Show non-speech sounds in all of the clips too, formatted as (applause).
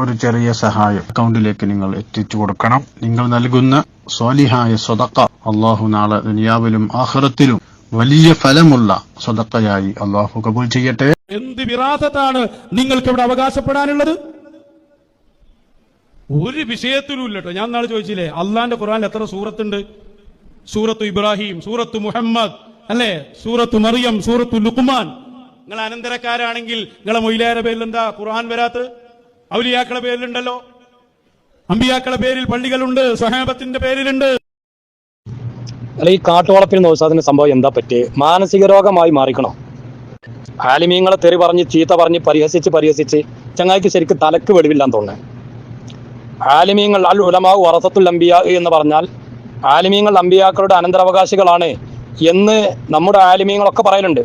ഒരു ചെറിയ സഹായം. അക്കൗണ്ടിലേക്ക് നിങ്ങൾ എത്തിച്ചു കൊടുക്കണം. നിങ്ങൾ നൽകുന്ന സ്വാലിഹായ സ്വതക്ക അള്ളാഹു നാളെ ദുനിയാവിലും ആഹ്റത്തിലും വലിയ ഫലമുള്ള സ്വതക്കയായി അള്ളാഹു കബൂൽ ചെയ്യട്ടെ. എന്ത് വിറാസത്താണ് നിങ്ങൾക്ക് ഇവിടെ അവകാശപ്പെടാനുള്ളത്? ഒരു വിഷയത്തിലും ഇല്ലട്ടോ ഞാൻ നാളെ ചോദിച്ചില്ലേ അള്ളാന്റെ ഖുറാനിൽ എത്ര സൂറത്തുണ്ട്? സൂറത്തു ഇബ്രാഹിം സൂറത്തു മുഹമ്മദ് അല്ലേ? സൂറത്തു മറിയം സൂറത്തു ലുക്മാൻ നിങ്ങൾ അനന്തരക്കാരാണെങ്കിൽ നിങ്ങളെ മൊയിലാരുടെ പേരിൽ എന്താ ഖുർആൻ വരാത്ത് ഔലിയാക്കളെ പേരിലുണ്ടല്ലോ. അമ്പിയാക്കളെ പേരിൽ പള്ളികളുണ്ട്. സ്വഹാബത്തിന്റെ പേരിലുണ്ട്. അല്ല ഈ കാട്ടുവളപ്പിൽ നോസാദിന് സംഭവം എന്താ പറ്റി മാനസിക രോഗമായി മാറിക്കണോ? ആലിമീങ്ങളെ തെറി പറഞ്ഞ് ചീത്ത പറഞ്ഞ് പരിഹസിച്ച് പരിഹസിച്ച് ചങ്ങായിക്ക് ശരിക്കും തലക്ക് വെടിവില്ലാന്ന് തോന്നുന്നു. ആലിമീങ്ങൾ അൽ ഉലമാ വറസത്തുൽ അമ്പിയാ എന്ന് പറഞ്ഞാൽ ആലിമീങ്ങൾ അമ്പിയാക്കളുടെ അനന്തരാവകാശികളാണ് എന്ന് നമ്മുടെ ആലിമീങ്ങളൊക്കെ പറയലുണ്ട്.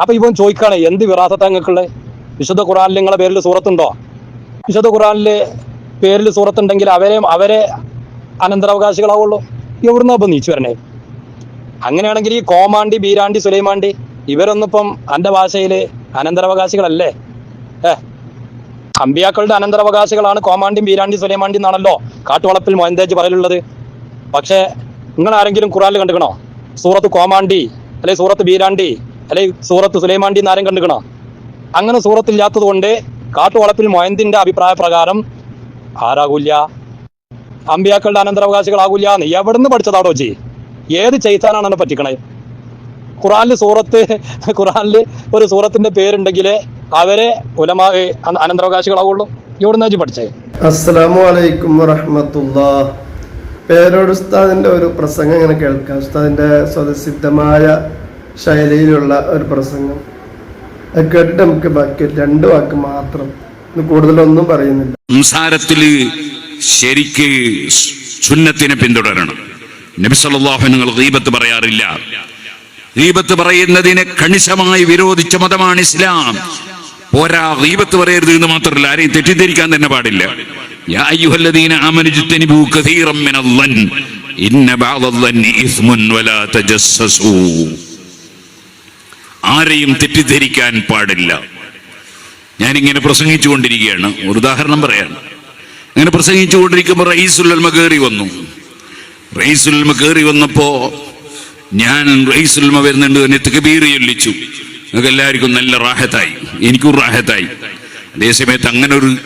അപ്പൊ ഇവൻ ചോദിക്കുകയാണ് എന്ത് വിറാസത്താ നിങ്ങൾക്കുള്ളത് വിശുദ്ധ ഖുറാനിൽ പേരിൽ സൂറത്തുണ്ടോ? വിശുദ്ധ ഖുറാനിൽ പേരിൽ സൂറത്തുണ്ടെങ്കിൽ അവരെ അവരെ അനന്തരാവകാശികളാവുള്ളൂ. എവിടുന്നാ ഇപ്പൊ നീച്ചു വരണേ? അങ്ങനെയാണെങ്കിൽ ഈ കോമാണ്ടി ബീരാണ്ടി സുലൈമാണ്ടി ഇവരൊന്നിപ്പം അന്റെ ഭാഷയിൽ അനന്തരാവകാശികളല്ലേ? ഏ? അമ്പിയാക്കളുടെ അനന്തരാവകാശികളാണ് കോമാണ്ടിയും ബീരാണ്ടി സുലൈമാണ്ടി എന്നാണല്ലോ കാട്ടുവളപ്പിൽ മൊയന്തേജ് പറയലുള്ളത്. പക്ഷേ നിങ്ങൾ ആരെങ്കിലും ഖുറാനിൽ കണ്ടുക്കണോ? സൂറത്ത് കോമാണ്ടി അല്ലെ സൂറത്ത് ബീരാണ്ടി അല്ലെ സൂറത്ത് സുലൈമാണ്ടി എന്ന് ആരും കണ്ടുക്കണോ? അങ്ങനെ സൂറത്തില്ലാത്തത് കൊണ്ട് കാട്ടുവളപ്പിൽ മൊയന്തിന്റെ അഭിപ്രായ പ്രകാരം ആരാകൂല്ല അമ്പിയാക്കളുടെ അനന്തരാവകാശികളാകൂല്യ എന്ന് എവിടുന്ന് പഠിച്ചതാടോ ജി? ഏത് ചെയ്ത്താനാണ് എന്നെ പറ്റിക്കണേ? ഖുറാനിൽ സൂറത്ത് ഖുറാനിൽ ഒരു സൂറത്തിന്റെ പേരുണ്ടെങ്കിൽ അവരെ ഉലമാ അനന്തരാവകാശികളാവുള്ളൂ. എവിടുന്നാ ജി പഠിച്ചേ? അസ്സലാമു അലൈക്കും വറഹമത്തുള്ള. പേരോട് ഉസ്താദിന്റെ ഒരു പ്രസംഗം ഇങ്ങനെ കേൾക്കാം. ഉസ്താദിന്റെ സ്വതസിദ്ധമായ ശൈലിയിലുള്ള ഒരു പ്രസംഗം. അത് കേട്ടിട്ട് നമുക്ക് ബാക്കി രണ്ട് വാക്ക് മാത്രം. കൂടുതലൊന്നും പറയുന്നില്ല. സംസാരത്തിൽ ശരിക്ക് സുന്നത്തിനെ പിന്തുടരണം. നബി സല്ലല്ലാഹു നിങ്ങൾ ഗീബത്ത് പറയാറില്ല. ഗീബത്ത് പറയുന്നതിനെ കണിശമായി വിരോധിച്ച മതമാണ് ഇസ്ലാം. പോരാ ഗീബത്ത് പറയരുത് എന്ന് മാത്രമല്ല ആരെയും തെറ്റിദ്ധരിക്കാൻ തന്നെ പാടില്ല. യാ അയ്യുഹല്ലദീന ആമനു ജ്തനിബൂ കസീറൻ മിനൽ-ളൻ ഇന്ന ബഅദൽ-ളന്നി ഇസ്മുൻ വലാ തജസ്സസൂ. ആരെയും തെറ്റിദ്ധരിക്കാൻ പാടില്ല. ഞാനിങ്ങനെ പ്രസംഗിച്ചു കൊണ്ടിരിക്കുകയാണ്. ഒരു ഉദാഹരണം പറയാണ് ഇങ്ങനെ പ്രസംഗിച്ചു കൊണ്ടിരിക്കുമ്പോൾ റയീസുൽ കയറി വന്നു. റയീസുൽ കയറി വന്നപ്പോ ഞാൻ റയീസുൽമ വരുന്നുണ്ട് എന്നെ തെക്കബീർ ചൊല്ലിച്ചു. നിങ്ങൾക്ക് എല്ലാവർക്കും നല്ല റാഹത്തായി. എനിക്കും റാഹത്തായി. അതേസമയത്ത് അങ്ങനെ ഒരു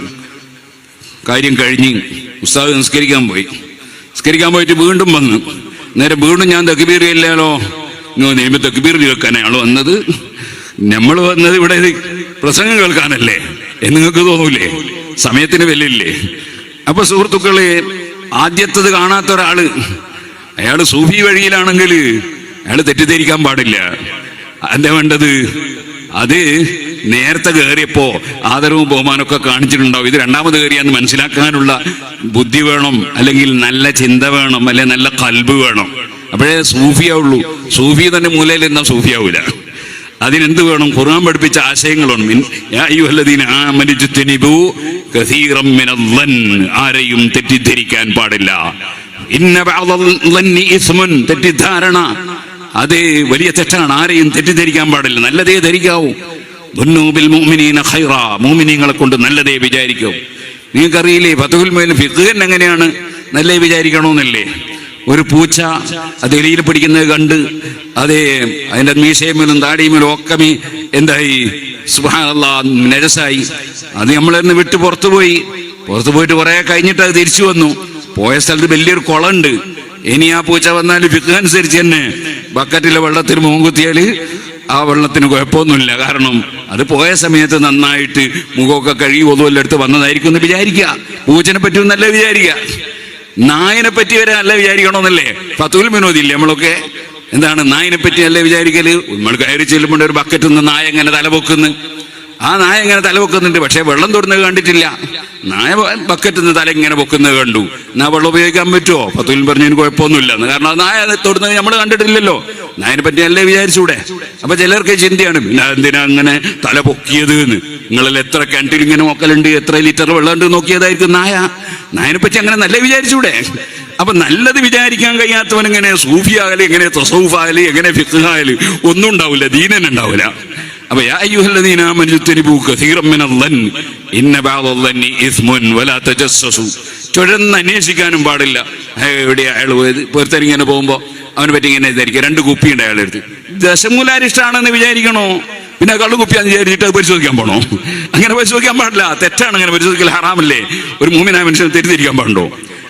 കാര്യം കഴിഞ്ഞ് ഉസ്താദ് നിസ്കരിക്കാൻ പോയി. നിസ്കരിക്കാൻ പോയിട്ട് വീണ്ടും വന്നു. നേരെ വീണ്ടും ഞാൻ തക്ബീർ ഇല്ലാലോ നിയമ തക്ബീർ കേൾക്കാനാണോ വന്നത് നമ്മൾ വന്നത് ഇവിടെ പ്രസംഗം കേൾക്കാനല്ലേ എന്ന് നിങ്ങൾക്ക് തോന്നൂലേ? സമയത്തിന് വിലയില്ലേ അപ്പൊ സുഹൃത്തുക്കളെ ആദ്യത്തത് കാണാത്ത ഒരാൾ അയാൾ സൂഫി വഴിയിലാണെങ്കിൽ അയാൾ തെറ്റിദ്ധരിക്കാൻ പാടില്ല. എന്താ വേണ്ടത്? അത് നേരത്തെ കയറിയപ്പോ ആദരവും ബഹുമാനമൊക്കെ കാണിച്ചിട്ടുണ്ടാവും. ഇത് രണ്ടാമത് കയറിയാന്ന് മനസ്സിലാക്കാനുള്ള ബുദ്ധി വേണം അല്ലെങ്കിൽ നല്ല ചിന്ത വേണം അല്ലെ നല്ല കൽബ് വേണം. അപ്പോഴേ സൂഫിയാവുള്ളൂ. സൂഫി തന്നെ മൂലയിൽ നിന്നാ സൂഫിയാവൂല. അതിനെന്ത് വേണം? ഖുർആൻ പഠിപ്പിച്ച മിനൽ-ളൻ. ആരെയും തെറ്റിദ്ധരിക്കാൻ പാടില്ല. തെറ്റിദ്ധാരണ. അത് വലിയ തെറ്റാണ്. ആരെയും തെറ്റിദ്ധരിക്കാൻ പാടില്ല. നല്ലതേ ധരിക്കാവൂ. കൊണ്ട് നല്ലതേ വിചാരിക്കും. നിങ്ങൾക്കറിയില്ലേ ഫതുൽ മേൽ ഫിഖ്ഹൻ എങ്ങനെയാണ്? നല്ലേ വിചാരിക്കണമെന്നല്ലേ ഒരു പൂച്ച അത് എലിയിൽ പിടിക്കുന്നത് കണ്ട് അതേ അതിന്റെ മീശയമേലും താടിയമേലും ഒക്കെ മീ എന്തായി? സുബ്ഹാനല്ലാ നരസായി അത് നമ്മളെന്ന് വിട്ട് പുറത്തു പുറത്തു പോയിട്ട് കുറെ കഴിഞ്ഞിട്ട് അത് തിരിച്ചു വന്നു. പോയ സ്ഥലത്ത് വലിയൊരു കുളമുണ്ട്. ഇനി ആ പൂച്ച വന്നാൽ ഫിക്ക് അനുസരിച്ച് തന്നെ ബക്കറ്റിലെ വെള്ളത്തിൽ മൂങ്കുത്തിയാൽ ആ വെള്ളത്തിന് കുഴപ്പമൊന്നുമില്ല. കാരണം അത് പോയ സമയത്ത് നന്നായിട്ട് മുഖമൊക്കെ കഴുകി ഒതുവെല്ലാം എടുത്ത് വന്നതായിരിക്കും എന്ന് വിചാരിക്കുക. പൂച്ചനെ പറ്റുമെന്നല്ല വിചാരിക്കുക. നായനെ പറ്റി വരെ അല്ല വിചാരിക്കണമെന്നല്ലേ? ഫത്തുൽ വിനോദില്ലേ നമ്മളൊക്കെ? എന്താണ് നായനെ പറ്റി അല്ലേ വിചാരിക്കൽ? നമ്മൾ കയറി ചെല്ലുമ്പോൾ ഒരു ബക്കറ്റ് നിന്ന് നായ എങ്ങനെ തലപൊക്കുന്നു. ആ നായ ഇങ്ങനെ തല പൊക്കുന്നുണ്ട് പക്ഷെ വെള്ളം തൊടുന്നത് കണ്ടിട്ടില്ല. നായ ബക്കറ്റിൽ നിന്ന് തല ഇങ്ങനെ പൊക്കുന്നത് കണ്ടു. എന്നാ വെള്ളം ഉപയോഗിക്കാൻ പറ്റുമോ പത്തുവിൽ പറഞ്ഞതിന് കുഴപ്പമൊന്നുമില്ല. കാരണം നായ തൊടുന്നത് നമ്മൾ കണ്ടിട്ടില്ലല്ലോ. നായനെ പറ്റി അല്ലേ വിചാരിച്ചൂടെ? അപ്പൊ ചിലർക്ക് ചിന്തയാണ് എന്തിനാ അങ്ങനെ തല പൊക്കിയത് എന്ന്? നിങ്ങളിൽ എത്ര കിണറ്റിൽ ഇങ്ങനെ മൊക്കലുണ്ട് എത്ര ലിറ്റർ വെള്ളമുണ്ട് നോക്കിയതായിരിക്കും നായ. നായനെ പറ്റി അങ്ങനെ നല്ല വിചാരിച്ചൂടെ? അപ്പൊ നല്ലത് വിചാരിക്കാൻ കഴിയാത്തവൻ എങ്ങനെ? സൂഫിയാകൽ എങ്ങനെ തൊസൂഫാകൽ എങ്ങനെ ഫിഖാകൽ ഒന്നും ഉണ്ടാവില്ല ദീനൻ ഉണ്ടാവില്ല. അപ്പൊ അയ്യുഹല്ലദീന ഇന്ന ഇസ്മുൻ വലാ ചുഴന്ന് അന്വേഷിക്കാനും പാടില്ല. എവിടെ അയാൾ പോയത്? പൊരുത്തൻ ഇങ്ങനെ പോകുമ്പോ അവനെ പറ്റി ഇങ്ങനെ ഇതായിരിക്കും. രണ്ട് കുപ്പിയുണ്ട് അയാളുടെ അടുത്ത്. ദശമൂലാരിഷ്ടാണെന്ന് വിചാരിക്കണോ? പിന്നെ കള്ളു കുപ്പിയാന്ന് വിചാരിച്ചിട്ട് അത് പരിശോധിക്കാൻ പോണോ? അങ്ങനെ പരിശോധിക്കാൻ പാടില്ല. തെറ്റാണ് അങ്ങനെ പരിശോധിക്കൽ ഹറാമല്ലേ? ഒരു മൂമിനായ മനുഷ്യൻ തെറ്റിദ്ധരിക്കാൻ പാടുണ്ടോ?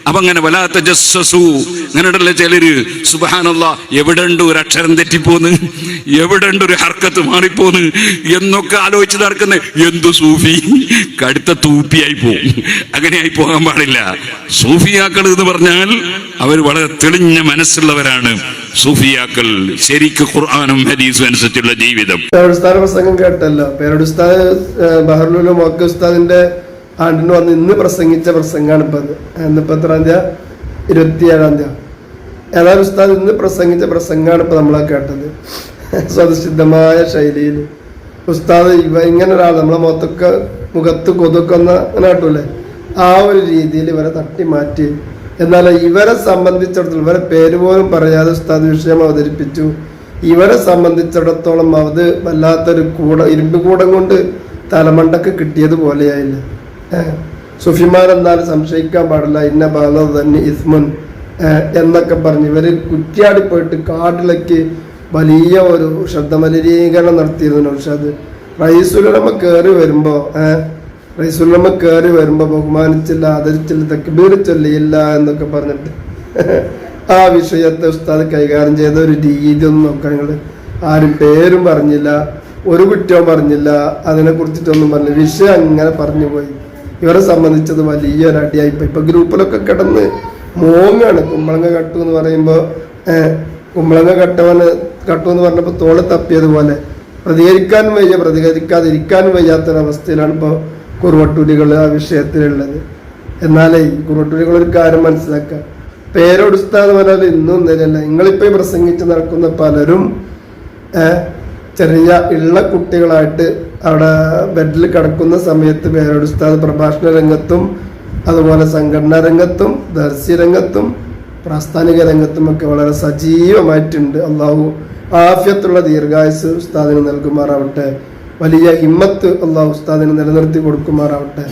അപ്പൊ അങ്ങനെ വലാത്ത ജസ്വസു അങ്ങനെയുള്ള ചിലര്. സുബാനല്ല എവിടെ ഉണ്ട് ഒരു അക്ഷരം തെറ്റിപ്പോന്ന്? എവിടെ ഉണ്ട് ഒരു ഹർക്കത്ത് മാറിപ്പോന്ന്? എന്നൊക്കെ ആലോചിച്ച് നടക്കുന്ന എന്തു സൂഫി? കടുത്ത തൂപ്പിയായി പോവും. അങ്ങനെയായി പോകാൻ പാടില്ല. സൂഫിയാക്കൾ എന്ന് പറഞ്ഞാൽ അവർ വളരെ തെളിഞ്ഞ മനസ്സുള്ളവരാണ്. സൂഫിയാക്കൾ ശരിക്ക് ഖുർആാനും ഹദീസും അനുസരിച്ചുള്ള ജീവിതം. കേട്ടല്ലോ. ഉസ്താദിന്റെ ആണ്ടിന് വന്ന് ഇന്ന് പ്രസംഗിച്ച പ്രസംഗമാണ് ഇപ്പൊ അത്. ഇന്നിപ്പോ എത്രാം തീയതി ഇരുപത്തിയേഴാം തീയതി ഏതായാലും ഉസ്താദ് ഇന്ന് പ്രസംഗിച്ച പ്രസംഗമാണ് ഇപ്പൊ നമ്മളെ കേട്ടത്. (laughs) സ്വതസിദ്ധമായ ശൈലിയിൽ ഉസ്താദ് ഇവ ഇങ്ങനെ ഒരാൾ നമ്മളെ മുഖത്തൊക്കെ മുഖത്ത് കൊതുക്കുന്ന അങ്ങനെ ആ ഒരു രീതിയിൽ ഇവരെ തട്ടി മാറ്റി. എന്നാൽ ഇവരെ സംബന്ധിച്ചിടത്തോളം ഇവരെ പേര് പോലും പറയാതെ ഉസ്താദ് വിഷയം അവതരിപ്പിച്ചു. ഇവരെ സംബന്ധിച്ചിടത്തോളം അത് വല്ലാത്തൊരു കൂട ഇരുമ്പ് കൂടം കൊണ്ട് തലമണ്ടക്ക് കിട്ടിയത് പോലെയായില്ല. സുഫിമാരെന്നാൽ സംശയിക്കാൻ പാടില്ല. ഇന്ന ബാല തന്നെ ഇസ്മുൻ എന്നൊക്കെ പറഞ്ഞ് ഇവർ കുറ്റിയാടി പോയിട്ട് കാട്ടിലേക്ക് വലിയ ഒരു ശബ്ദമലിനീകരണം നടത്തിയിരുന്നു പക്ഷെ അത് റൈസുലമ കയറി വരുമ്പോൾ റൈസുലമ കയറി വരുമ്പോൾ ബഹുമാനിച്ചില്ല ആദരിച്ചില്ല തക്ബീർ ചൊല്ലിയില്ല എന്നൊക്കെ പറഞ്ഞിട്ട് ആ വിഷയത്തെ ഉസ്താദ് കൈകാര്യം ചെയ്ത ഒരു രീതി ഒന്നും നോക്കാൻ നിങ്ങൾ ആരും പേരും പറഞ്ഞില്ല ഒരു കുറ്റവും പറഞ്ഞില്ല അതിനെ കുറിച്ചിട്ടൊന്നും പറഞ്ഞില്ല. വിഷയം അങ്ങനെ പറഞ്ഞു പോയി. ഇവരെ സംബന്ധിച്ചത് വലിയൊരു അടിയായിപ്പോയി ഇപ്പൊ ഗ്രൂപ്പിലൊക്കെ കിടന്ന് മോങ്ങാണ്. കുമ്പളങ്ങ കട്ടു എന്ന് പറയുമ്പോൾ കുമ്പളങ്ങ കട്ടവന് കട്ടു എന്ന് പറഞ്ഞപ്പോൾ തോൾ തപ്പിയതുപോലെ പ്രതികരിക്കാനും വയ്യ പ്രതികരിക്കാതിരിക്കാനും വയ്യാത്തൊരവസ്ഥയിലാണ് ഇപ്പോൾ കുറുവട്ടൂലികൾ ആ വിഷയത്തിലുള്ളത്. എന്നാലേ കുറുവട്ടൂലികൾ ഒരു കാര്യം മനസ്സിലാക്കുക. പേരൊടുസ്താന്ന് പറഞ്ഞാൽ ഇന്നും നിലയല്ല നിങ്ങളിപ്പോ ഈ പ്രസംഗിച്ച് നടക്കുന്ന പലരും ചെറിയ ഉള്ള കുട്ടികളായിട്ട് അവിടെ ബെഡിൽ കിടക്കുന്ന സമയത്ത് പേരൊടുസ്താദ് പ്രഭാഷണ രംഗത്തും അതുപോലെ സംഘടനാ രംഗത്തും ദർശ്യ രംഗത്തും പ്രാസ്ഥാനിക രംഗത്തും ഒക്കെ വളരെ സജീവമായിട്ടുണ്ട്. അള്ളാഹു ആഫ്യത്തുള്ള ദീർഘായുസ് ഉസ്താദിന് നൽകുമാറാവട്ടെ. വലിയ ഹിമ്മത്ത് അള്ളാഹു ഉസ്താദിന് നിലനിർത്തി കൊടുക്കുമാറാവട്ടെ.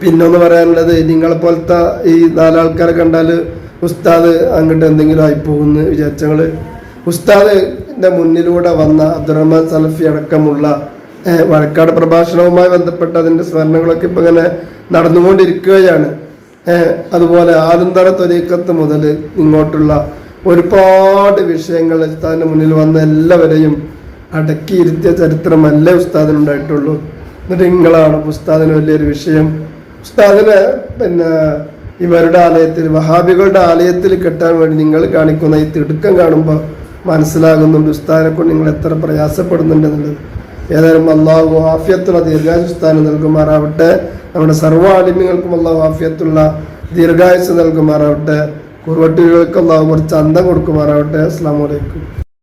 പിന്നൊന്ന് പറയാനുള്ളത് നിങ്ങളെ പോലത്തെ ഈ നാലാൾക്കാരെ കണ്ടാൽ ഉസ്താദ് അങ്ങോട്ട് എന്തെങ്കിലും ആയി പോകുമെന്ന് വിചാരിച്ചങ്ങൾ ഉസ്താദിന്റെ മുന്നിലൂടെ വന്ന അബ്ദുറഹ്മാൻ സലഫി അടക്കമുള്ള വഴക്കാട് പ്രഭാഷണവുമായി ബന്ധപ്പെട്ട അതിന്റെ സ്മരണകളൊക്കെ ഇപ്പൊ ഇങ്ങനെ നടന്നുകൊണ്ടിരിക്കുകയാണ്. അതുപോലെ ആലുന്തറ തൊരീക്കത്ത് മുതൽ ഇങ്ങോട്ടുള്ള ഒരുപാട് വിഷയങ്ങൾ ഉസ്താദിന്റെ മുന്നിൽ വന്ന എല്ലാവരെയും അടക്കിയിരുത്തിയ ചരിത്രമല്ലേ ഉസ്താദിനുണ്ടായിട്ടുള്ളൂ എന്നിട്ട് നിങ്ങളാണ് ഉസ്താദിന് വലിയൊരു വിഷയം. ഉസ്താദിന് പിന്നെ ഇവരുടെ ആലയത്തിൽ വഹാബികളുടെ ആലയത്തിൽ കെട്ടാൻ വേണ്ടി നിങ്ങൾ കാണിക്കുന്ന ഈ തിടുക്കം കാണുമ്പോൾ മനസ്സിലാകുന്നുണ്ട്. ഉസ്താദിനെ കൊണ്ട് നിങ്ങൾ എത്ര പ്രയാസപ്പെടുന്നുണ്ടെന്നുള്ളത് ഏതായാലും അള്ളാഹു ആഫിയത്തുള്ള ദീർഘായുസ്ഥാനം നൽകുമാറാവട്ടെ. നമ്മുടെ സർവ അള്ളാഹു ആഫിയത്തുള്ള ദീർഘായുസ് നൽകുമാറാവട്ടെ. കുറുവട്ടികൾക്ക് അള്ളാഹു കുറച്ച് അന്തം കൊടുക്കുമാറാവട്ടെ. അസ്സാം വലൈക്കും